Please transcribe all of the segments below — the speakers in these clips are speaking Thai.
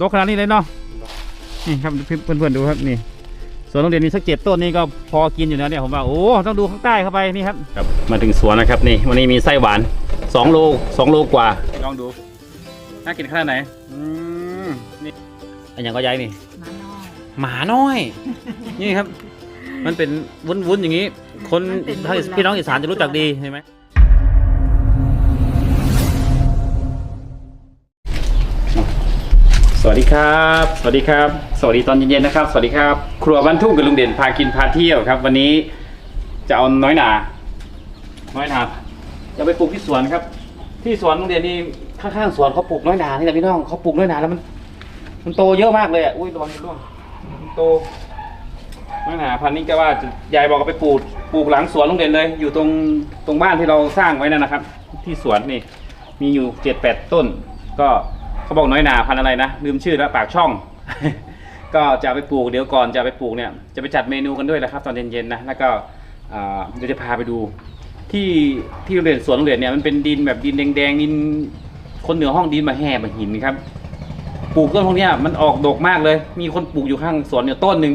ดกขนาดนี้เลยเนาะนี่ครับเพื่อนๆดูครับนี่สวนโรงเรียนมีสักเจ็ดต้นนี่ก็พอกินอยู่นะเนี่ยผมว่าโอ้ต้องดูข้างใต้เข้าไปนี่ครับครับ มาถึงสวนนะครับนี่วันนี้มีไส้หวานสองโลสองโลกว่าลองดูน่ากินขนาดไหนอืมนี่อันยังก็ย้ายนี่มาน้อยหมาน้อย นี่ครับ มันเป็นวุ้นๆอย่างนี้ คนมันเป็นถ้าวุ้นแล้วพี่น้องอีสานจะรู้จักดีเห็นไหม สวัสดีครับ สวัสดีครับ สวัสดีตอนเย็นๆนะครับ สวัสดีครับ ครัวบ้านทุ่งกับลุงเด่นพากินพาเที่ยวครับ วันนี้จะเอาน้อยหนา น้อยหนาจะไปปลูกที่สวนครับ ที่สวนลุงเด่นนี่ข้างๆสวนเขาปลูกน้อยหนานี่แหละพี่น้องเขาปลูกน้อยหนาแล้วมัน มันโตเยอะมากเลยอะ อุ้ยระวังจะร่วงมันโต น้อยหนาพันธุ์นี้ก็ว่าจะยายบอกเอาไปปลูก ปลูกหลังสวนลุงเด่นเลย อยู่ตรงตรงบ้านที่เราสร้างไว้นั่นนะครับ ที่สวนนี่ มีอยู่เจ็ดแปดต้น ก็ เขาบอกน้อยหนาพันอะไรนะลืมชื่อแล้วปากช่อง ก็จะไปปลูกเดี๋ยวก่อนจะไปปลูกเนี่ยจะไปจัดเมนูกันด้วยนะครับ ตอนเย็นๆนะแล้วก็เดี๋ยวจะพาไปดู ที่ที่โรงเรียนสวนโรงเรียนเนี่ยมันเป็นดินแบบดินแดงๆดินคนเหนือห้องดินมาแห่มาหินครับปลูกต้นพวกนี้มันออกดกมากเลย มีคนปลูกอยู่ข้างสวนเนี่ยต้นหนึ่ง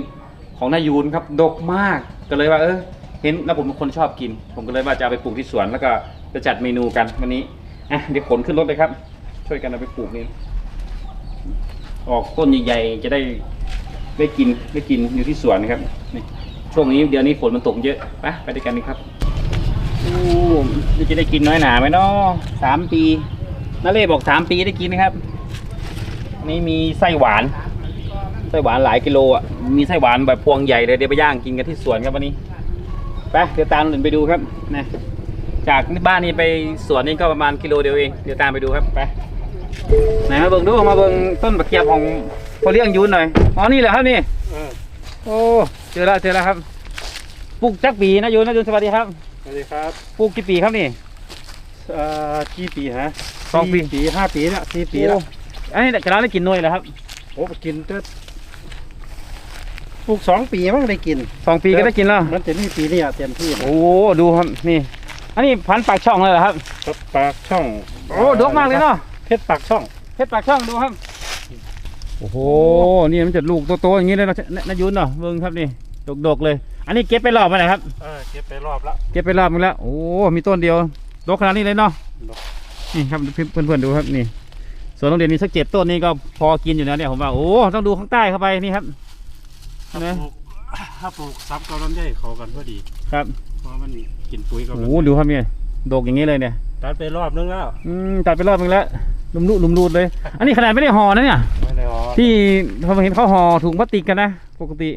ของนายูนครับดกมากก็เลยว่าเออเห็นแล้วผมเป็นคนชอบกิน ผมก็เลยว่าจะไปปลูกที่สวนแล้วก็จะจัดเมนูกันวันนี้อะเดี๋ยวขนขึ้นรถเลยครับ ช่วยกันเอาไปปลูกนี่ออกต้นใหญ่ๆจะได้ได้กินได้กินอยู่ที่สวนนะครับนี่ช่วงนี้เดี๋ยวนี้ฝนมันตกเยอะไปไปด้วยกันนี่ครับอู้จะได้กินน้อยหนาไหมเนาะสามปีนาเล่บอกสามปีได้กินนะครับ นี่มีไส้หวานไส้หวานหลายกิโลอะมีไส้หวานแบบพวงใหญ่เลยเดี๋ยวไปย่างกินกันที่สวนครับวันนี้ไปเดี๋ยวตามหนุนไปดูครับนะจากบ้านนี้ไปสวนนี่ก็ประมาณกิโลเดียวเองเดี๋ยวตามไปดูครับไป ไหนมาเบิ่งดูมาเบิ่งต้นตะเกียบของพอเลี้ยงยูนหน่อยอ๋อนี่เหรอครับนี่โอ้เจอแล้วเจอแล้วครับปลูกจักปีนะยูนนะยูนสวัสดีครับสวัสดีครับปลูกกี่ปีครับนี่เอ่อกี่ปีฮะสองปีสี่ปีห้าปีละสี่ปีละโอ้อันนี้กระดานได้กินหน่วยแล้วครับโอ้กินก็ปลูกสองปีมั้งได้กินสองปีก็ได้กินแล้วมันจะมีปีนี้อะเต็มที่โอ้ดูครับนี่ อันนี้พันธุ์ปากช่องเลยเหรอครับครับปากช่อง โอ้ดกมากเลยเนาะ เพชรปากช่อง เพชรปากช่องดูครับ โอ้โห นี่มันจะลูกโตๆอย่างนี้เลยนะนนายุนเนาะเบิ่งครับนี่ดกๆเลย อันนี้เก็บไปรอบมาไหนครับ เออ เก็บไปรอบละเก็บไปรอบนึงแล้ว โอ้ มีต้นเดียวดกขนาดนี้เลยเนาะดกนี่ครับเพื่อนๆดูครับนี่สวนโรงเรียนมีสักเจ็ดต้นนี่ก็พอกินอยู่นะเนี่ยผมว่า โอ้ ต้องดูข้างใต้เข้าไปนี่ครับเห็นไหมถ้าปลูกถ้าปลูกซับกับลำไยเขากันพอดี ครับ เพราะมันกินปุ๋ยกับโอ้ดูครับเนี่ยดกอย่างนี้เลยเนี่ย ตัดไปรอบนึงแล้ว อืม ตัดไปรอบนึงแล้ว ลุมลุลุมรูดเลย อันนี้ขนาดไม่ได้ห่อนะเนี่ย ไม่ได้หอที่ผมเห็นเขาห่อถุงพลาสติกกันนะ ปกติ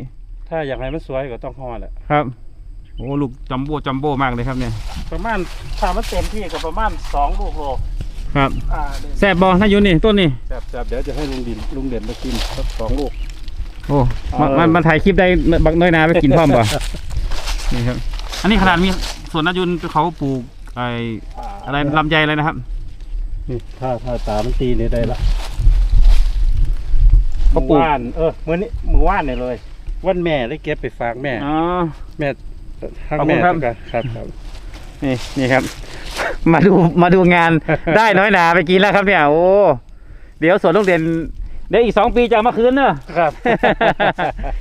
ถ้าอยากให้มันสวยก็ต้องห่อแหละ ครับ โอ้ลูกจัมโบ้จัมโบ้มากเลยครับเนี่ย ประมาณถ้ามันเต็มที่ก็ประมาณสองลูกโล ครับอ่าแซ่บบอถ้าอยู่นี่ต้นนี่ จับจับเดี๋ยวจะให้ลุงดินลุงเด่นมากินสักสองลูก โอ้เอามัมันมันถ่ายคลิปได้บักน้อยนาไปกินพร้อมบ่ นี่ครับ อันนี้ขนาดมีสวนนายุนเขาปลูกไออะไรลำไยอะไรนะครับ นี่ถ้าถ้าตามันตีนี่ได้ละเขาปลูกมื่อว่านเออมื่อนี้มื่อว่านเนี่ยเลยวันแม่ได้เก็บไปฝากแม่ อ๋อ แม่ทางขอบคุณแม่ครับแล้วกันครับครับ นี่นี่ครับ มาดูมาดูงาน ได้น้อยหนาไปกินแล้วครับเนี่ยโอ้เดี๋ยวสวนโรงเรียนเดี๋ยวอีกสองปีจะเอามาคืนเนอะ ครับ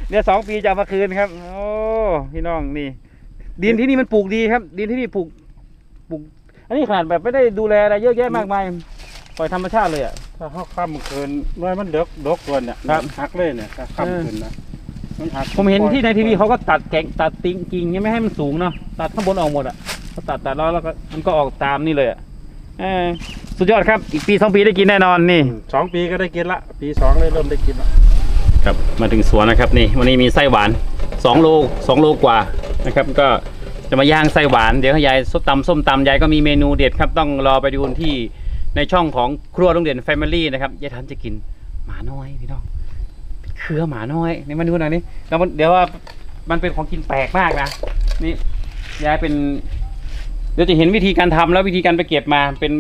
เดี๋ยวสองปีจะเอามาคืนครับ โอ้พี่น้องนี่ ดินที่นี่มันปลูกดีครับ ดินที่นี่ปลูกปลูก อันนี้ขนาดแบบไม่ได้ดูแลอะไรเยอะแยะมากมายปล่อยธรรมชาติเลยอะ ถ้าเขาข้ามคืนน้อยมันเดกดกตัวเนี่ยครับหักเลยเนี่ยถ้าข้ามคืนนะมันหักผมเห็นที่ในทีวีเขาก็ตัดแก่งตัดติงกิ่งไม่ให้มันสูงเนาะตัดข้างบนออกหมดอะเขาตัดตัดแล้วแล้วก็มันก็ออกตามนี่เลยอะเออสุดยอดครับ อีกปีสองปีได้กินแน่นอนนี่อืมสองปีก็ได้กินละ ปีสองเลยเริ่มได้กินละครับมาถึงสวนนะครับนี่วันนี้มีไส้หวานสองโลสองโลกว่านะครับก็ จะมาย่างไส้หวานเดี๋ยวยายส้มตำส้มตำยายก็มีเมนูเด็ดครับต้องรอไปดูที่ในช่องของครัวโรงเรียนแฟมิลี่นะครับยายทันจะกินหมาน้อยพี่น้องเครือหมาน้อยนี่มาดูหน่อยนี่แล้วมันเดี๋ยวว่ามันเป็นของกินแปลกมากนะนี่ยายเป็น เดี๋ยวจะเห็นวิธีการทำแล้ววิธีการไปเก็บมาเป็น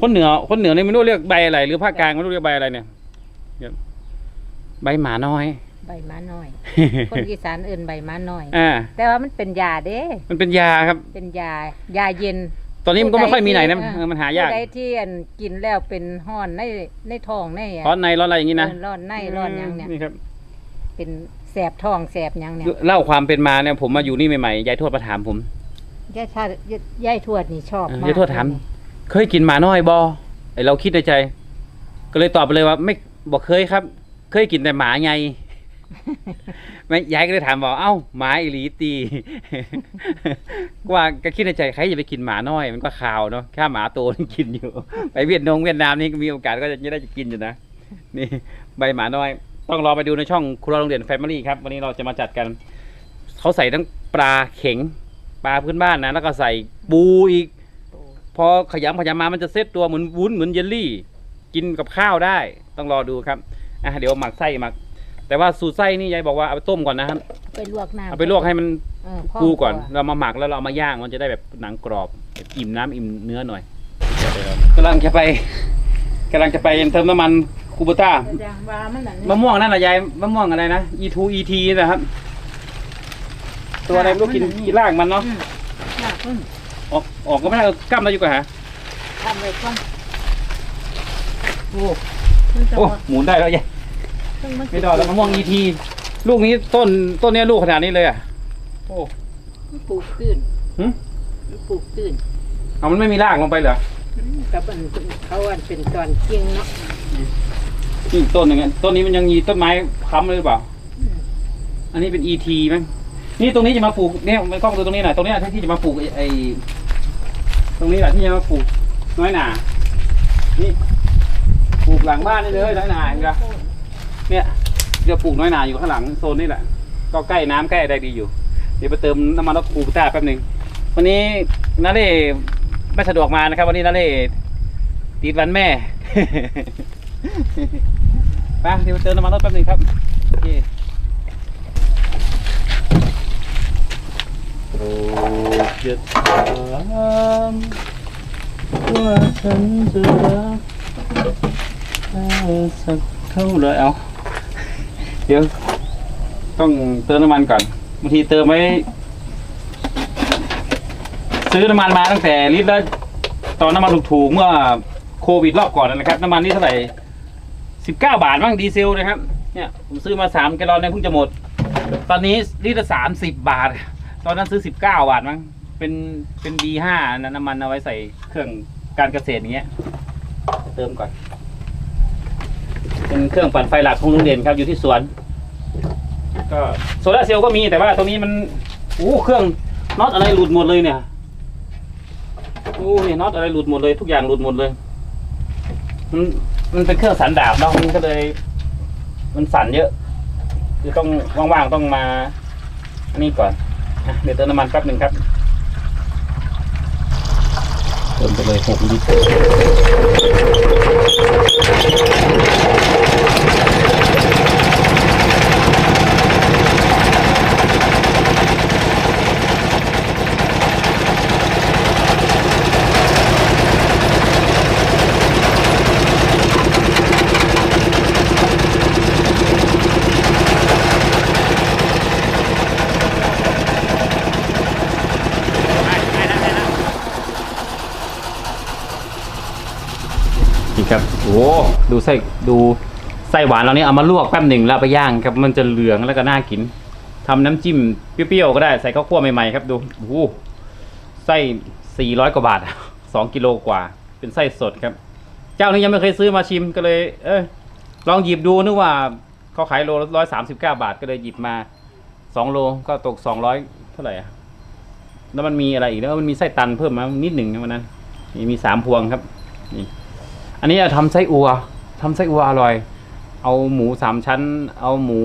คนเหนือคนเหนือนี่ไม่รู้เรียกใบอะไร หรือภาคกลางไม่รู้เรียกใบอะไรเนี่ยใบหมาน้อย ใบม้าน้อย คนอีสานเอื่นใบม้าน้อย อ่า แต่ว่ามันเป็นยาเด้ มันเป็นยาครับ เป็นยายาเย็น ตอนนี้มันก็ไม่ค่อยมีไหนนะผู้ใดเออมันหายากผู้ใดที่อันกินแล้วเป็นห้อนในในท้องในอะร้อนในร้อนอะไรอย่างนี้นะเออร้อนในร้อนหยังเนี่ยนี่ครับเป็นแสบท้องแสบหยังเนี่ยเล่าความเป็นมาเนี่ยผมมาอยู่นี่ใหม่ๆยายทวดมาถามผม ยายชาติยายทวดนี่ชอบเออมากยายทวดถาม เคยกินหมาน้อยบอไอเราคิดในใจ ก็เลยตอบไปเลยว่า ไม่บอกเคยครับ เคยกินแต่หมาไง ไม่ยายก็เลยถามบอกเอ้าหมาอีหลีตีว่าก็คิดในใจใครจะไปกินหมาน้อย มันก็ข่าวเนาะค่าหมาโตมันกินอยู่ ไปเวียดนามเวียดนามนี่มีโอกาสก็จะได้จะกินอยู่นะนี่ใบหมาน้อย ต้องรอไปดูในช่องครัวโรงเรียนแฟมิลี่ครับ วันนี้เราจะมาจัดกัน เขาใส่ทั้งปลาเข็งปลาพื้นบ้านนะแล้วก็ใส่ปูอีก พอขยำขยำมามันจะเซตตัวเหมือนวุ้นเหมือนเยลลี่ กินกับข้าวได้ ต้องรอดูครับอะเดี๋ยวหมักไส้หมัก แต่ว่าสูตรไส้นี่ยายบอกว่าเอาไปต้มก่อนนะครับ ไปลวกน้ำเอาไปลวกให้มันเออพงฟูก่อนตัวเรามาหมักแล้วเราเอามาย่างมันจะได้แบบหนังกรอบอิ่มน้ำอิ่มเนื้อหน่อยกำลังจะไปกำลังจะไปเติมน้ำมันคูโบต้าแสดงว่ามันนั่นมะม่วงนั่นแหละยายมะม่วงอะไรนะ E2 ET นะครับ ตัวอะไรไม่รู้กินกินรากมันเนาะอืมน่าพึ่งออกออกก็ไม่ได้กล้ามเราอยู่กับฮะทำไว้ก่อนโอ้มันจะโอ้ว่าหมุนได้แล้วยายต้องา ไม่ดอกแล้วมะม่วง ET ลูกนี้ต้นต้นเนี้ยลูกขนาดนี้เลยอะ โอ้มันปลูกตื้นหึมันปลูกตื้นเอามันไม่มีรากลงไปเหรออืมกับอันเขาอันเป็นตอนเกียงเนาะนี่ต้นอย่างเงี้ยต้นนี้มันยังมีต้นไม้ค้ำเลยหรือเปล่าอืมอันนี้เป็น ET มั้งนี่ตรงนี้จะมาปลูกเนี่ยมันกล้องดูตรงนี้หน่อยตรงเนี้ยที่จะมาปลูกไอ้ไอ้ตรงนี้แหละที่จะมาปลูกน้อยหนานี่ปลูกหลังบ้านนี่เลยน้อยหนาเห็นปะ เนี่ยเดี๋ยวปลูกน้อยหนาอยู่ข้างหลังโซนนี่แหละ ก็ใกล้น้ำใกล้อะไรดีอยู่ เดี๋ยวไปเติมน้ำมันรถคูปต้าแป๊บหนึ่งวันนี้นาเล่ไม่สะดวกมานะครับ วันนี้นาเล่ติดวันแม่ไปเดี๋ยวไปเติมน้ำมันรถแป๊บหนึ่งครับโอเคโปรดย่าถามว่าฉันจะรักเธอสักเท่าไรเอา เดี๋ยว ต้องเติมน้ำมันก่อนบางทีเติมไว้ซื้อน้ำมันมาตั้งแต่ลิตรละตอนน้ำมันถูกๆเมื่อโควิดรอบก่อนนะครับ น้ำมันนี่เท่าไหร่สิบเก้าบาทบ้างดีเซลนะครับ เนี่ยผมซื้อมาสามแกลลอนเนี่ยเพิ่งจะหมด ตอนนี้ลิตรละสามสิบบาท ตอนนั้นซื้อสิบเก้าบาทมั้งเป็นเป็น B5 นะน้ำมันเอาไว้ใส่เครื่องการเกษตรอย่างเงี้ย เติมก่อน เป็นเครื่องปั่นไฟหลักของลุงเด่นครับอยู่ที่สวน ก็โซลาร์เซลล์ก็มีแต่ว่าตรงนี้มันโอ้เครื่องน็อตอะไรหลุดหมดเลยเนี่ยโอ้ยน็อตอะไรหลุดหมดเลย ทุกอย่างหลุดหมดเลย มันมันเป็นเครื่องสันดาบเนาะมันก็เลย มันสั่นเยอะคือต้องว่างๆต้องมา อันนี้ก่อนอะเดี๋ยวเติมน้ำมันแป๊บหนึ่งครับเติมไปเลยหกลิตร ดูไส้ดูไส้หวานเรานี่เอามาลวกแป๊บหนึ่งแล้วไปย่างครับมันจะเหลืองแล้วก็น่ากินทำน้ำจิ้มเปรี้ยวๆก็ได้ใส่ข้าวคั่วใหม่ๆครับดูโอ้โหไส้สี่ร้อยกว่าบาทสองกิโลกว่า เป็นไส้สดครับ เจ้านี้ยังไม่เคยซื้อมาชิมก็เลย เออลองหยิบดูนึกว่าเขาขายโลร้อยสามสิบเก้าบาทก็เลยหยิบมาสองโลก็ตกสองร้อยเท่าไหร่อะแล้วมันมีอะไรอีกแล้วมันมีไส้ตันเพิ่มมานิดหนึ่งนะวันนั้นนี่มีสามพวงครับนี่ อันนี้จะทำไส้อัวทำไส้อัวอร่อย เอาหมูสามชั้น เอาหมู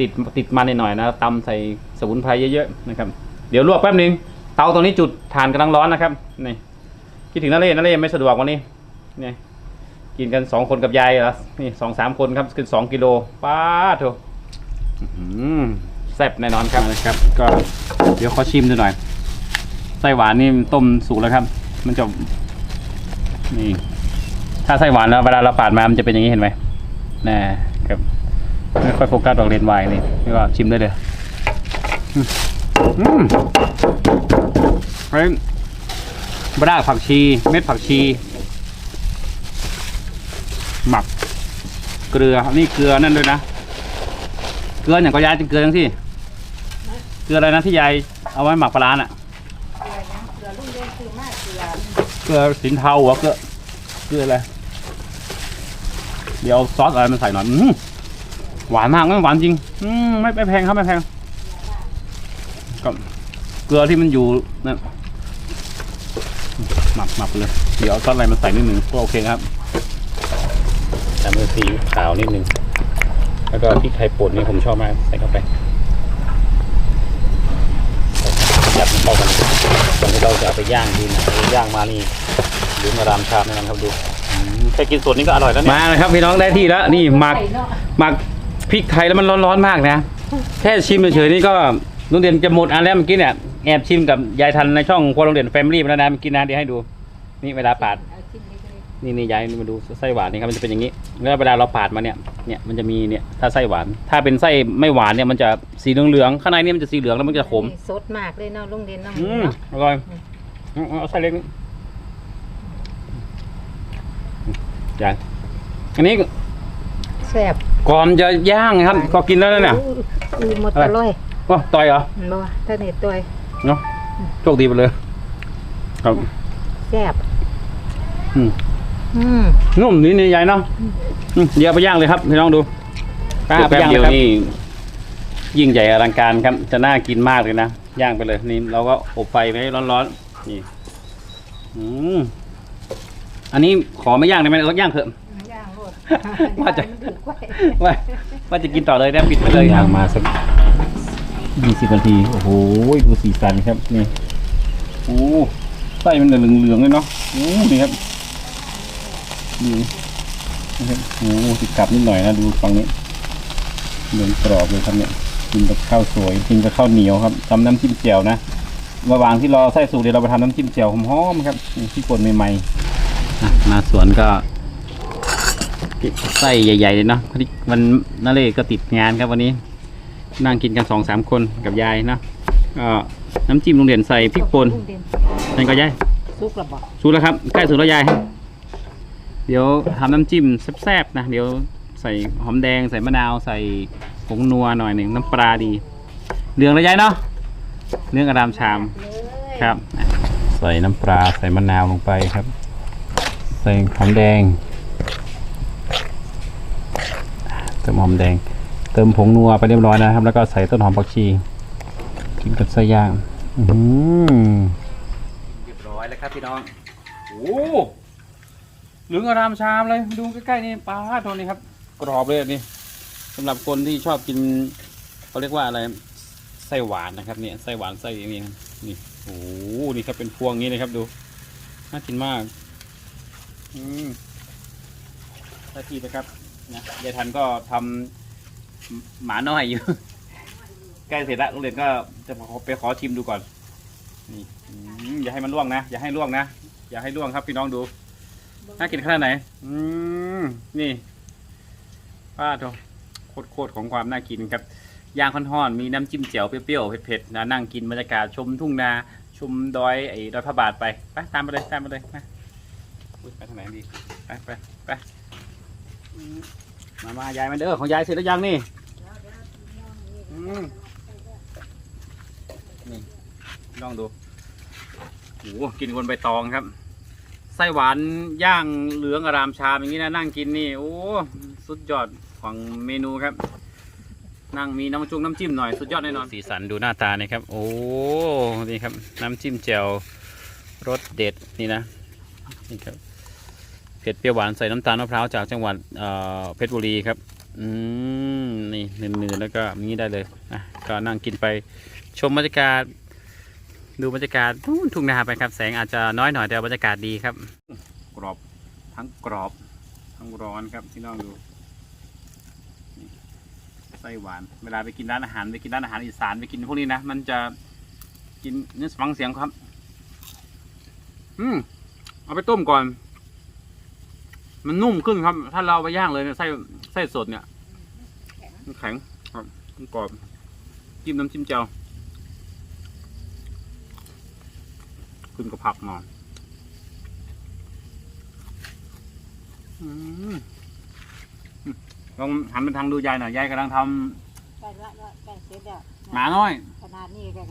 ติดติดมันหน่อยๆนะตำใส่สมุนไพรเยอะๆนะครับ เดี๋ยวลวกแป๊บนึง เตาตรงนี้จุดถ่านกำลังร้อนนะครับนี่คิดถึงนาเล่นาเล่ไม่สะดวกวันนี้นี่กินกันสองคนกับยายเหรอนี่สองสามคนครับคือสองกิโลป้าโถแซ่บแน่นอนครับนะครับ ก็เดี๋ยวขอชิมดูหน่อยไส้หวานนี่ต้มสุกแล้วครับ มันจะนี่ ถ้าไส้หวานแล้วเวลาเราปาดมามันจะเป็นอย่างนี้เห็นไหมน่ครับไม่ค่อยโฟกัสดอกเลนส์วายนี่นี่ก็ชิมได้เลยอืมอืมเฮ้ยรากผักชี เม็ดผักชี หมัก เกลือนี่เกลือนั่นด้วยนะ เกลืออย่างก็ยายจะเกลือทั้งที่ เกลืออะไรนะที่ยายเอาไว้หมักปลาร้าน่ะ เกลือยังเกลือลุงเด่นซื้อมาเกลือเกลือสินเทาเหรอเกลือ เกลืออะไร เดี๋ยวซอสอะไรมาใส่หน่อยอื้อหวานมากไม่หวานจริง อืมไม่ไม่แพงครับไม่แพงก็เกลือที่มันอยู่นั่นหมักหมักเลย เดี๋ยวซอสอะไรมาใส่นิดหนึ่งก็โอเคครับตามด้วยซีขาวนิดหนึ่งแล้วก็พริกไทยป่นนี่ผมชอบมากใส่เข้าไปยัดมันเข้ากันตอนที่เราจะไปย่างดีนะย่างมานี่ หรือมารามชามนั่นนะครับดูอืมแค่กินสดนี่ก็อร่อยแล้วเนี่ยมาเลยครับพี่น้องได้ที่แล้วนี่หมักใส่เนาะหมักพริกไทยแล้วมันร้อนๆมากนะแค่ชิมเฉยๆนี่ก็โรงเรียนจะหมดอันแล้วเมื่อกี้เนี่ยแอบชิมกับยายทันในช่องครัวโรงเรียนแฟมิลี่มาแล้วนะเมื่อกี้นะเดี๋ยวให้ดู นี่เวลาปาดเอาชิ้นเล็กนี่นี่ยายมาดูไส้หวานนี่ครับมันจะเป็นอย่างนี้แล้วเวลาเราปาดมาเนี่ยเนี่ยมันจะมีเนี่ยถ้าไส้หวาน ถ้าเป็นไส้ไม่หวานเนี่ยมันจะสีเหลืองๆข้างในนี่มันจะสีเหลืองแล้วมันจะขมสดมากเลยเนาะลุงเด่นเนาะอืมเนาะอร่อยอืมเอาไส้เล็กนี่ ยายอันนี้แซ่บก่อนจะย่างครับ ก็กินแล้วนะเนี่ยอือหมดอร่อยก็ต่อยเหรอบ่ถ้าเน็ตตัวเนาะโชคดีไปเลย ครับแซ่บอืมอืมนุ่มนี่นี่ยายเนาะอืมเดี๋ยวเอาไปย่างเลยครับพี่น้องดูป้าไปย่างเลยครับนี่ยิ่งใหญ่อลังการครับ จะน่ากินมากเลยนะ ย่างไปเลย นี่เราก็อบไฟไว้ร้อนๆ นี่ อืม อันนี้ขอไม่ย่างได้ไหมเราย่างเถอะ ย่างโลดว่าจะ มันดึกไว้ว่าว่าจะกินต่อเลยนะปิดไปเลยย่างมาสักยี่สิบนาที โอ้โหดูสีสันครับนี่โอ้ไส้มันเหลืองๆเลยเนาะโอ้นี่ครับนี่นะครับโอ้ติดกลับนิดหน่อยนะดูฟังนี้เหลืองกรอบเลยครับเนี่ยกินกับข้าวสวยกินกับข้าวเหนียวครับทำน้ำจิ้มแจ่วนะระหว่างที่รอไส้สุกเดี๋ยวเราไปทำน้ำจิ้มแจ่วหอมๆครับนี่ที่ป่นใหม่ๆ อะมาสวนก็ไส้ใหญ่ๆเลยเนาะพอดีวันนาเล่ก็ติดงานครับวันนี้ นั่งกินกันสองสามคนกับยายเนาะก็น้ำจิ้มโรงเรียนใส่พริกป่นลุงเด่นนั่นก็ยายสุกแล้วบ่สูตรแล้วครับใกล้สูตรแล้วยายเดี๋ยวทำน้ำจิ้มแซ่บๆนะเดี๋ยวใส่หอมแดงใส่มะนาวใส่ผงนัวหน่อยหนึ่งน้ำปลาดีเหลืองแล้วยายเนาะเรื่องอารามชามเลยครับ ใส่น้ำปลาใส่มะนาวลงไปครับ ใส่หอมแดง เติมหอมแดง เติมผงนัวไปเรียบร้อยนะครับ แล้วก็ใส่ต้นหอมผักชี กินกับไส้ย่างอืมเรียบร้อยแล้วครับพี่น้องโอ้เหลืองอรามชามเลยดูใกล้ๆนี่ปลาโทนี่ครับ กรอบเลยนนี่สำหรับคนที่ชอบกินเขาเรียกว่าอะไรไส้หวานนะครับเนี่ยไส้หวานไส้อย่างนี้นี่โอ้นี่ครับเป็นพวงนี้เลยครับดูน่ากินมาก อืมได้ที่นะครับนะยายทันก็ทำหมาน้อยอยู่ ใกล้เสร็จแล้วโรงเรียนก็จะขอไปขอชิมดูก่อน นี่อืมอย่าให้มันล่วงนะ อย่าให้ล่วงนะ อย่าให้ล่วงครับพี่น้องดู น่ากินขนาดไหน อืม นี่ป้าโถโคตรๆของความน่ากินครับ ย่างค่อนๆ มีน้ำจิ้มแจ่วเปรี้ยวๆ เผ็ดๆนะนั่งกินบรรยากาศชมทุ่งนา ชมดอยไอ้ดอยพระบาทไป ไปตามไปเลย ตามไปเลยมา อุ๊ยไปทางไหนดีไปไปไปมามายายมาเด้อของยายเสร็จแล้วยังนี่อืมนี่ลองดูโอ้โหกินบนใบตองครับ ไส้หวานย่างเหลืองอารามชามอย่างนี้นะนั่งกินนี่โอ้สุดยอดของเมนูครับ นั่งมีน้ำจุ้งน้ำจิ้มหน่อยสุดยอดแน่นอนสีสันดูหน้าตานี่ครับ โอ้นี่ครับ น้ำจิ้มแจ่วรสเด็ดนี่นะนี่ครับ เผ็ดเปรี้ยวหวานใส่น้ำตาลมะพร้าวจากจังหวัดเพชรบุรีครับ อืมนี่เนื้อๆแล้วก็อย่างนี้ได้เลยนะก็นั่งกินไปชมบรรยากาศ ดูบรรยากาศทุ่งทุ่งนาไปครับ แสงอาจจะน้อยหน่อยแต่บรรยากาศดีครับ กรอบทั้งกรอบทั้งร้อนครับที่น้องดูไส้หวาน เวลาไปกินร้านอาหารไปกินร้านอาหารอีสานไปกินพวกนี้นะมันจะกินนี่ฟังเสียงครับ อืมเอาไปต้มก่อน มันนุ่มขึ้นครับ ถ้าเราไปย่างเลยเนี่ยไส้ไส้สดเนี่ยมันแข็งครับมันกรอบจิ้มน้ำจิ้มเจียวขึ้นกับผักหน่อยอืมลองหันไปทางดูยายหน่อยยายกำลังทใก้ละลก้เสร็จแล้วำหมาน้อย ขนาดนี้แก็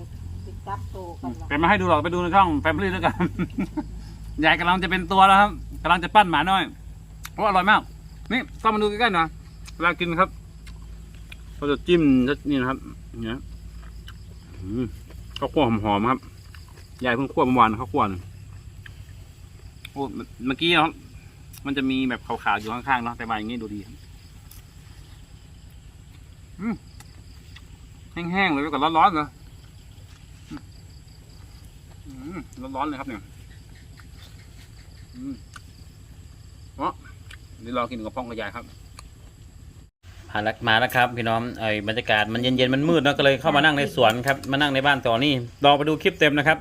ติดจับตัวกันลเป็นมาให้ดูหรอกไปดูในช่องแฟมิลี่แล้วกัน ยายกำลังจะเป็นตัวแล้วครับกำลังจะปั้นหมาน้อย โอ้อร่อยมาก นี่ต้องมาดูใกล้ๆน่อยเวลากินครับเราจะจิ้มนี่นะครับเนี่ยข้าวคั่วหอมๆครับยายเพิ่งคั่วเมื่อวานข้าวคั่วโอ้เมื่อกี้เนาะมันจะมีแบบขาวๆอยู่ข้างๆเนาะแต่มาอย่างนี้ดูดีแห้งๆเลยแล้วก็ร้อนๆเลยอืมร้อนๆเลยครับเนี่ยอืมอ๋ อเดี๋ยวรอกินกับพ่องกับยายครับมาแล้วมาแล้วครับ พี่น้องไอ้บรรยากาศมันเย็นๆมันมืดเนอะก็เลยเข้ามานั่งในสวนครับมานั่งในบ้านต่อนี่รอไปดูคลิปเต็มนะครับ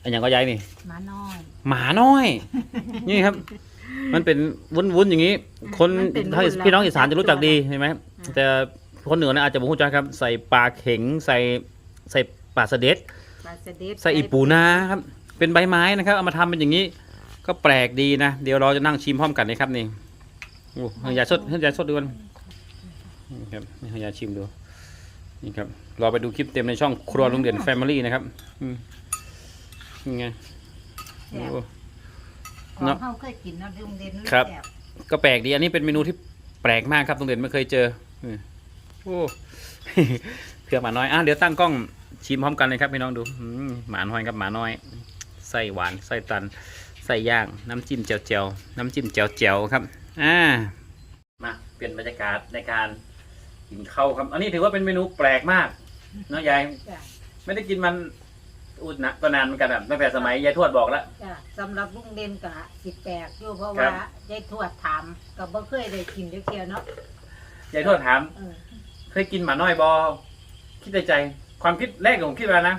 ไอ้อย่างก็ยายนี่ หมาน้อยหมาน้อย นี่ครับ มันเป็นวุ้นๆอย่างนี้ คนมันเป็นวุ้นแล้วพี่น้องอีสานจะรู้จักดีเห็นไหมแต่คนเหนือนะอาจจะไม่รู้จักครับ ใส่ปลาเข็งใส่ใส่ปลาสะเด็ดปลาสเด็ดใส่อีปูนาครับ เป็นใบไม้นะครับเอามาทำเป็นอย่างนี้ ก็แปลกดีนะ เดี๋ยวเราจะนั่งชิมพร้อมกันนะครับนี่โอ้ให้ยายสดให้ยายสดดูกันนี่ครับให้ยายชิมดูนี่ครับเราไปดูคลิปเต็มในช่องครัวลุงเด่นแฟมิลี่นะครับอืมนี่ไงแซ่บโอ้ของเนาะ เขาเคยกินนะลุงเด่นครับ แซ่ก็แปลกดี อันนี้เป็นเมนูที่แปลกมากครับลุงเด่นไม่เคยเจออืมโอ้ เพื่อหมาน้อย อะ เดี๋ยวตั้งกล้องชิมพร้อมกันเลยครับพี่น้องดูอืมหมาน้อยกับหมาน้อย ไส้หวาน ไส้ตัน ไส้ย่างน้ำจิ้มเจียวเจียวๆน้ำจิ้มเจียวเจียวๆครับอ่ามาเปลี่ยนบรรยากาศในการกินข้าวครับ อันนี้ถือว่าเป็นเมนูแปลกมากเนาะยายจ้ะไม่ได้กินมันอุดนะก็นานเหมือนกันอะตั้งแต่สมัยยายทวดบอกแล้ว จ้ะสำหรับลุงเด่นก็สิแปลกอยู่เพราะครัว่าบ ยายทวดถามก็บ่เคยได้กินเดียวเทียวเนาะยายทวดถาม เออเคยกินหมาน้อยบอคิดในใจ ความคิดแรกผมคิดว่านะ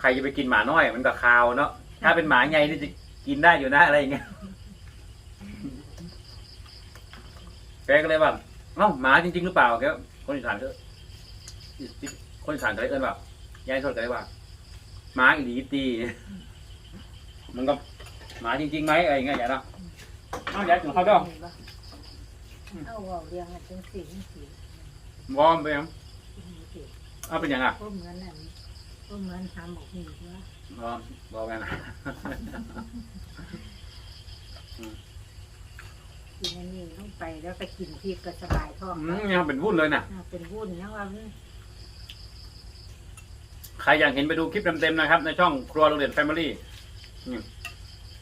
ใครจะไปกินหมาน้อยมันก็คาวเนาะ ถ้าเป็นหมาใหญ่นี่จะกินได้อยู่นะอะไรอย่างเงี้ยแกก็เลยแบบเอ้าหมาจริง ๆ หรือเปล่าแกก็คนอีสานก็คนอีสานก็เลยเอิ้นแบบยายทวดก็เลยว่าหมาอีหลีตี มันก็หมาจริงๆไหมอะไรอย่างเงี้ยอย่าเนาะเอ้ายายถึงเขาวด้วยเอาเว้าเรียงกันจังซี่จังซี่วอร์มไปยังจังซี่เอาเป็นยังอะบ่เหมือนนั่นบ่เหมือนทำบอกนี่ว่า วอร์มวอร์มกันนะกินอันนี้ต้องไปแล้วก็กินพริกก็สบายท้องอืมยังเป็นวุ่นเลยนะอ่าเป็นวุ้นยังว่ามันใครอยากเห็นไปดูคลิปเต็มๆนะครับ ในช่องครัวโรงเรียนแฟมิลี่นี่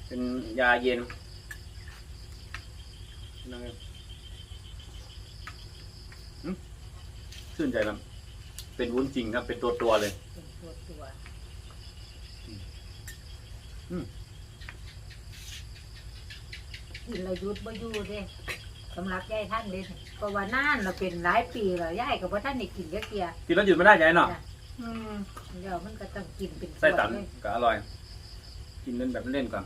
เป็นยาเย็นนั่นไงหึชื่นใจครับเป็นวุ้นจริงครับ เป็นตัวตัวๆเลย เป็นตัวตัว อืมกินเรายุดบ่อยู่เด้สำหรับยายท่านเด้เพราะว่านานเราเป็นหลายปีแล้วยายก็บ่ท่านได้กินเยอะเกียกินแล้วหยุดไม่ได้ยายเนาะจ้ะเดี๋ยวมันก็ต้องกินเป็นไส้ตันเลยก็อร่อย กินเล่นแบบเล่นๆก่อน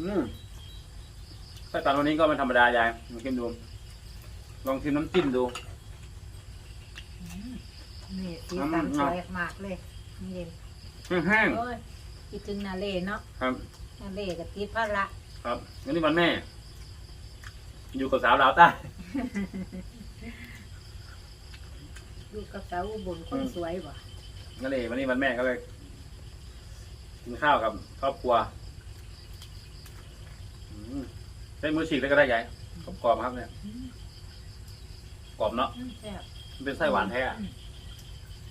อืมไส้ตันวันนี้ก็ไม่ธรรมดายายลองชิมดู ลองชิมน้ำจิ้มดูนี่สีสันอืมสวยมากเลยนี่เด่น แห้งโอ้ยคิดถึงนาเลเนาะๆครับ นาเลกับติดพระละครับวันนี้วันแม่ อยู่กับสาวลาวใต้ อยู่กับสาวอุบลคนสวยบ่นั่นเลยวันนี้วันแม่ก็เลยกินข้าวกับครอบครัวอืมใช้มือฉีกเลยก็ได้ยายกรอบๆครับเนี่ยกรอบเนาะอืมแซ่บมันเป็นไส้หวานแท้อะ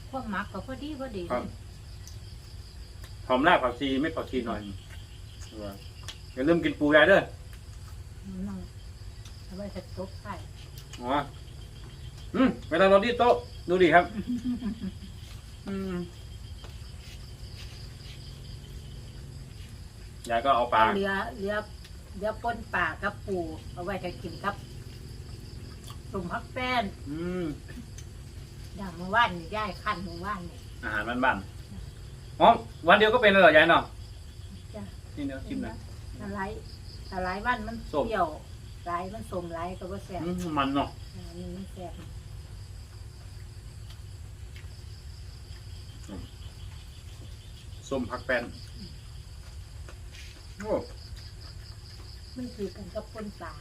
พวกหมักก็พอดีพอดีครับ หอมรากผักชีไม่ผักชีหน่อยอย่าลืมกินปูยายเด้อมันต้องเอาไว้สต๊อกไข่อ๋ออืมเวลาเราดีดโต๊ะดูดิครับ อืมยายก็เอาปลา เหลือเหลือเหลือปนป่ากับปูเอาไว้จะกินกับตุ่มพักแป้นอืม อย่างเมื่อวานนี่ย่ายขั้นเมื่อวานนี่อาหารบ้านๆ อ๋อวันเดียวก็เป็นเลยเหรอยายเนาะจ้ะนี่เนาะชิมหนะถ้าหลายถ้าหลายวันมันส้ม เปรี้ยวหลายมันสมหลายก็บ่แซ่บมันเนาะอันนี้มันแซ่บส้มผักแป้นโอ้มันคือกันกับปนปลา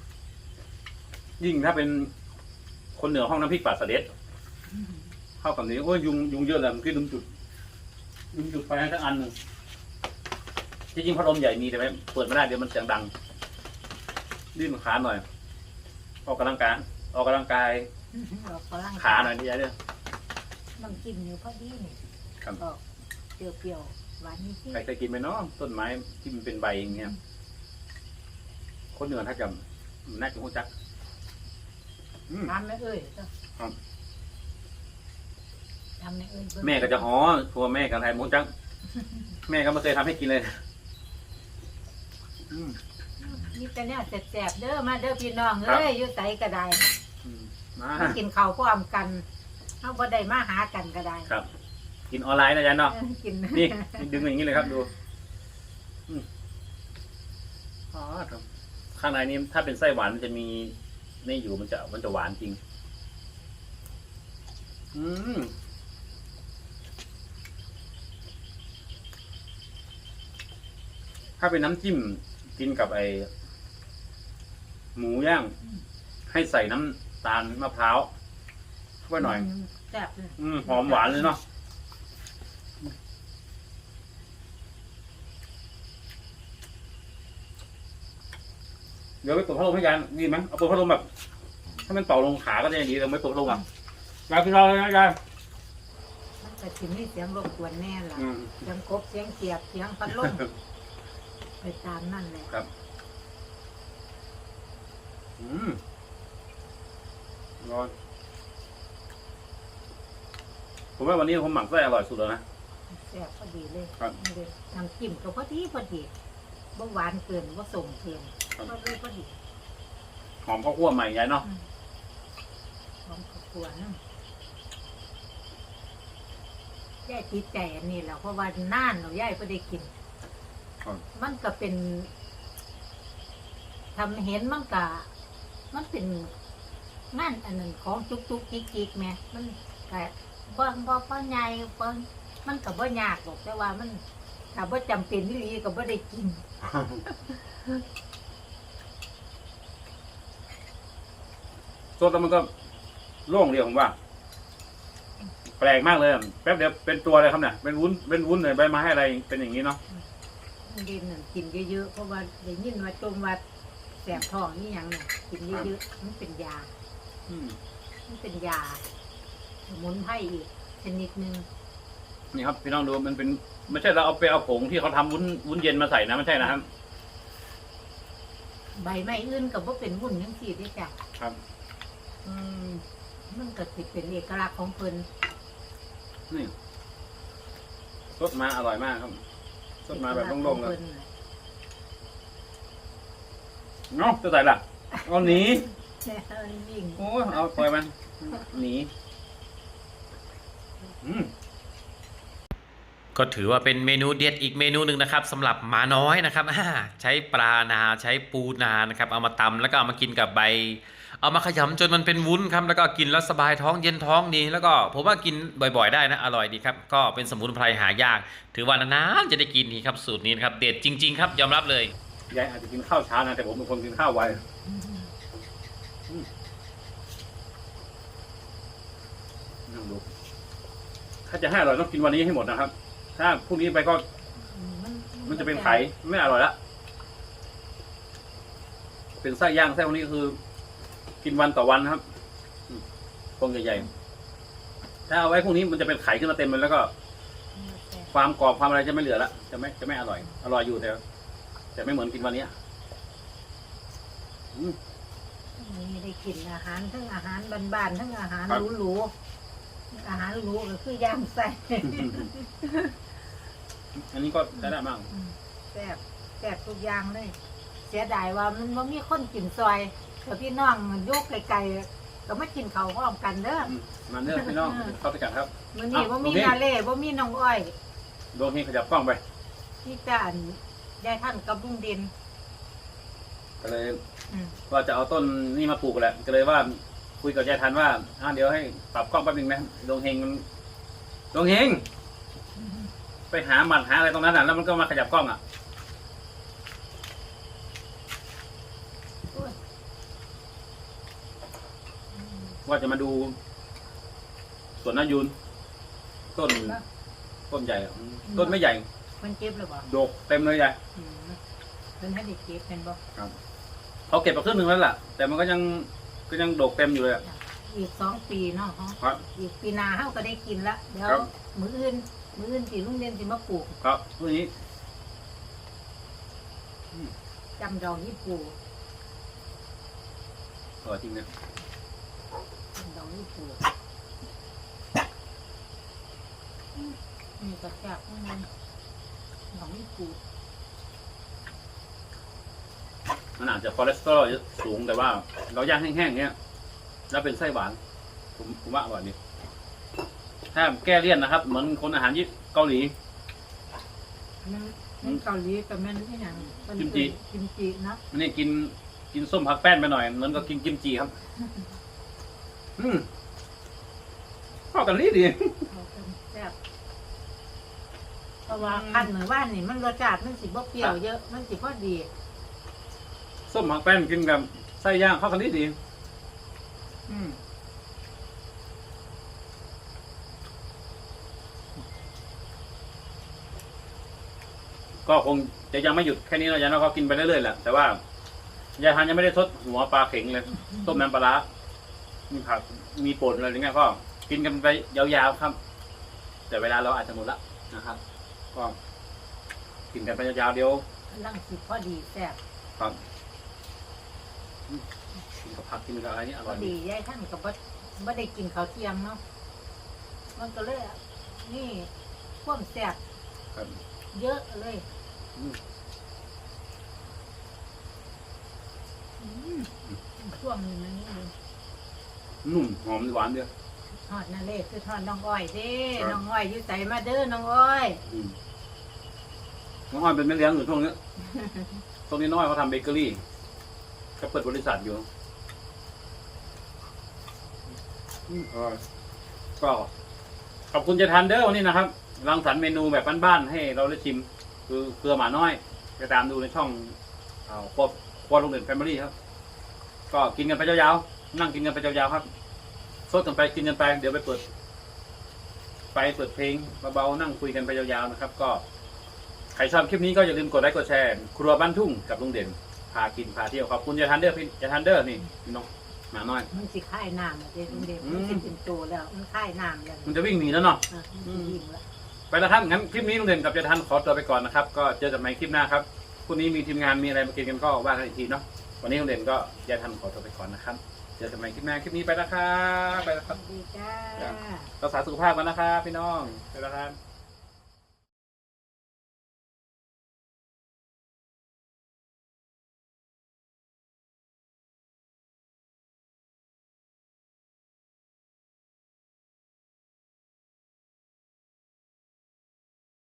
ยิ่งถ้าเป็นคนเหนือห้องน้ำพริกป่าสะเด็ดเข้ากับนี้โอ้ยยุงยุงเยอะเลยมันคือลุมจุด ลุมจุดไฟให้ทั้งอันหนึ่งที่จริงพัดลมใหญ่มีแต่ไม่เปิดไม่ได้เดี๋ยวมันเสียงดังดิ้นขาหน่อย ออกกำลังกายออกกำลังกายเรากำลังขาหน่อยนี่ยเนี่ยมันกินอยู่พอดีนี่ครับก็เปรี้ยวๆหวานนิดใครเคยกินไหมเนาะต้นไม้ที่มันเป็นใบอย่างเงี้ยคนเหนือถ้าจำน่าจะรู้จักอืมๆทำไหมเอ้ยครับ ทำไหมเอ้ยเบิ่งแม่ก็จะอ๋อทัวแม่กันไทยมุจักแม่ก็ไม่เคยทำให้กินเลยอืมนี่แต่เนี่ยแสบๆเด้อมาเด้อพี่น้องครับเอ้ยอยู่ไสก็ได้อืมมา มากินข้าวพร้อมกันเฮาบ่ได้มาหากันก็ได้ครับ กินออนไลน์นะจ๊ะเนาะ เออกินนี่ดึงอย่างนี้เลยครับดูอืมอ๋อครับข้างในนี้ถ้าเป็นไส้หวานมันจะมีนี่อยู่มันจะมันจะหวานจริง อืม ถ้าเป็นน้ำจิ้มกินกับไอหมูย่าง ให้ใส่น้ำตาลมะพร้าวเข้าไปหน่อยมแซ่บเลยอืมหอมหวานเลยเนาะเดี๋ยวไปเปิดพัดลมให้ยายดีไหมเอาเปิดพัดลมแบบถ้ามันเป่าลงขาก็จะดีเราไม่เปิดพัดลมอะยายกินเราเลยนะยายมันก็สิมีเสียงรบกวนแน่ล่ะอืม เสียงกบเสียงเขียดเสียงพัดลม ไปตามนั่นแหละครับ อืมร้อนผมว่าวันนี้ผมหมักไส้อร่อยสุดแล้วนะ แซ่บพอดีเลยครับนี่เลยน้ำจิ้มก็พอดีพอดีบ่หวานเกินบ่ส่งเกินครับ พอดีพอดีหอมข้าวคั่วใหม่ยายเนาะอืมหอมข้าวคั่วน้ำยายติดใจอันนี้แหล้วเพราะว่านานเรายายก็ได้กิน ครับ มันก็เป็นทำเห็นมันก็มันเป็นงานอันนั้นของจุกจุกจิกจิกแหม่มันก็บ่บ่บ่ใหญ่บ่มันก็บ่ยากหรอกแต่ว่ามันถ้าบ่จำเป็นอีหลีก็บ่ได้กิน สดแล้วมันก็โล่งเดียวผมว่า แปลกมากเลยอะแป๊บเดียวเป็นตัวเลยครับเนี่ยเป็นวุ้นเป็นวุ้นเลยใบไม้อะไรเป็นอย่างนี้เนาะ เด่นนั่นกินเยอะๆเพราะว่าได้ยินว่าจมว่าแสบท้องนี่ยังน่ะกินเยอะๆมันเป็นยา อืมมันเป็นยาสมุนไพรอีกชนิดหนึ่งนี่ครับพี่น้องดูมันเป็นไม่ใช่เราเอาไปเอาผงที่เขาทำวุ้นวุ้นเย็นมาใส่นะไม่ใช่นะครับ ใบไม้อื่นก็บ่เป็นวุ่นยังสี่ได้อจ้ะครับ อืมมันก็สิเป็นเอกลักษณ์ของเพิ่นนี่สดมาอร่อยมากครับ สดมาแบบโล่งๆเลยเพิ่นน่ะเนาะจะใส่ละเอาหนีเอายิ่งโอ้ยเอาปล่อยมันหนีอืม ก็ถือว่าเป็นเมนูเด็ดอีกเมนูหนึ่งนะครับสำหรับหมาน้อยนะครับอ่าใช้ปลานาใช้ปูนานะครับเอามาตำแล้วก็เอามากินกับใบ เอามาขยำจนมันเป็นวุ้นครับแล้วก็กินแล้วสบายท้องเย็นท้องดี แล้วก็ผมว่ากินบ่อยๆ ได้นะอร่อยดีครับก็เป็นสมุนไพรหายาก ถือว่านานๆจะได้กินทีครับสูตรนี้นะครับเด็ดจริง ๆ ครับยอมรับเลยยายอาจจะกินข้าวเช้านะแต่ผมเป็นคนกินข้าวไวนั่งดูถ้าจะให้อร่อยต้องกินวันนี้ให้หมดนะครับ ถ้าพรุ่งนี้ไปก็มันจะเป็นไข่ไม่อร่อยละเป็นไส้ย่างไส้พวกนี้คือ กินวันต่อวันนะครับอืมพวงใหญ่ๆถ้าเอาไว้พวกนี้มันจะเป็นไข่ขึ้นมาเต็มเลยแล้วก็ ความกรอบความอะไรจะไม่เหลือละจะไม่จะไม่อร่อย อร่อยอยู่แต่แต่ไม่เหมือนกินวันนี้อืมนี่ได้กินอาหารทั้งอาหารบ้านๆทั้งอาหารครับหรูๆอาหารหรูก็คือย่างไส้อันนี้ก็ใช้ได้มากอืมแซ่บแซ่บทุกอย่างเลย เสียดายว่ามันบ่มีคนกินซอย แต่พี่น้องโยกไกลๆก็มากินเขาวพร้อมกันเด้ออืมมาเนื้อพี่น้องเข้าไปกันครับมื้อนี้อะบ่มีโอเคนาเล่บ่มีน้องอ้อยดวงเฮงขยับกล้องไปที่จะอันยายท่านกับลุงดิน ก็เลยอืมว่าจะเอาต้นนี่มาปลูกแหละก็เลยว่าคุยกับยายทันว่าอ่าเดี๋ยวให้ปรับกล้องแป๊บนึงนะดวงเฮงมันดวงเฮงไปหาหมัดหาอะไรตรงนั้นน่ะแล้วมันก็มาขยับกล้องอะ ว่าจะมาดูสวนนายุนต้นต้นใหญ่อะต้นไม่ใหญ่มันเก็บหรือเปล่าดกเต็มเลยใหญ่อืมเป็นให้เด็กเก็บเป็นบ่เขาเก็บไปครึ่งหนึ่งแล้วล่ะ แต่มันก็ยังก็ยังดกเต็มอยู่เลยอะ อีกสองปีเนาะฮะครับอีกปีหนาเฮาก็ได้กินละเดี๋ยวครับ มื้ออื่นมื้ออื่นสิลุงเด่นสิมาปลูกครับพวกนี้จำดอกยี่ปูอร่อยจริงนะ จำดอกยี่ปูนี่ก็แซ่บเหมือนกันดอกยี่ปูมันอาจจะคอเลสเตอรอลสูงแต่ว่า เราย่างแห้งๆเนี้ยแล้วเป็นไส้หวานผมผมว่าอร่อยดีถ้าแก้เลี่ยนนะครับ เหมือนคนอาหารญี่ปุ่นเกาหลีมันมันเกาหลีกับมันที่หยังมันกิมจิกิมจิเนาะอันนี้กินกินส้มผักแป้นไปหน่อยเหมือนกับกินกิมจิครับ อืมเข้ากันรีดีเขาเป็นแซ่บเพราะว่าคันเหมือนว่านนี่มันรสชาติมันสิบ่เปรี้ยวเยอะ มันสิพอดี ส้มผักแป้นกินกับไส้ย่างเข้ากันรีดีอืมก็คงจะยังไม่หยุดแค่นี้นะยายน้อยก็กินไปเรื่อยๆแหละแต่ว่ายายทานยังไม่ได้ทดหัวปลาเข็งเลย ต้มน้ำปลาร้า มีผักมีป่นอะไรอย่างเงี้ยก็กินกันไปยาวๆครับ แต่เวลาเราอาจจะหมดละนะครับ ก็กินกันไปยาวๆเดียวลังสิพอดีแซ่บครับอืมกินกับผักกินกับอะไรนี่อพร่ออยดีดียายท่านก็บ่บ่ได้กินข้าวเที่ยงเนาะมันก็เลยนี่ความแซ่บครับเยอะเลยอืมอืมช่วงนี้มันนี่เลย นุ่มหอมหวานเดียวทอดนาเล่คือทอดน้องอ้อยเด้ครับน้องอ้อยอยู่ใส่มาเด้อน้องอ้อยอืมน้องอ้อยเป็นแม่เลี้ยงอยู่ช่วงนี้ตรงนี้น้องอ้อยเขาทำเบเกอรี่เขาเปิดบริษัทอยู่อืมอร่อยก็ขอบคุณเจะทันเดอร์วันนี้นะครับรังสรรค์เมนูแบบบ้านๆให้เราได้ชิม คือเกลือหมาน้อยไปตามดูในช่องเอ่อครัวครัวโรงเรียนแฟมิลี่ครับ ก็กินกันไปยาวๆ นั่งกินกันไปยาวๆครับสดกันไปกินกันไป เดี๋ยวไปเปิด ไปเปิดเพลงเบาๆนั่งคุยกันไปยาวๆนะครับ ก็ใครชอบคลิปนี้ก็อย่าลืมกดไลค์กดแชร์ครัวบ้านทุ่งกับลุงเด่นพากินพาเที่ยวขอบคุณยายทันเดอร์พี่ยายทันเดอร์นี่พี่น้องหมาน้อย มันสิค่ายน้ำอะเด้ลุงเด็กอืมมันสิเป็นตัวแล้ว มันค่ายน้ำแล้วมันจะวิ่งหนีแล้วเนาะอะมันสิวิ่งแล้ว ไปแล้วครับงั้นคลิปนี้ลุงเด่นกับยายทันขอตัวไปก่อนนะครับ ก็เจอกันใหม่คลิปหน้าครับพรุ่งนี้มีทีมงานมีอะไรมากินกันก็ว่ากันอีกทีเนาะวันนี้ลุงเด่นก็ยายทันขอตัวไปก่อนนะครับ เจอกันใหม่คลิปหน้าคลิปนี้ไปแล้วครับไปแล้วสครับวัสดีจ้า รักษาสุขภาพกันนะครับพี่น้องไปแล้วครับ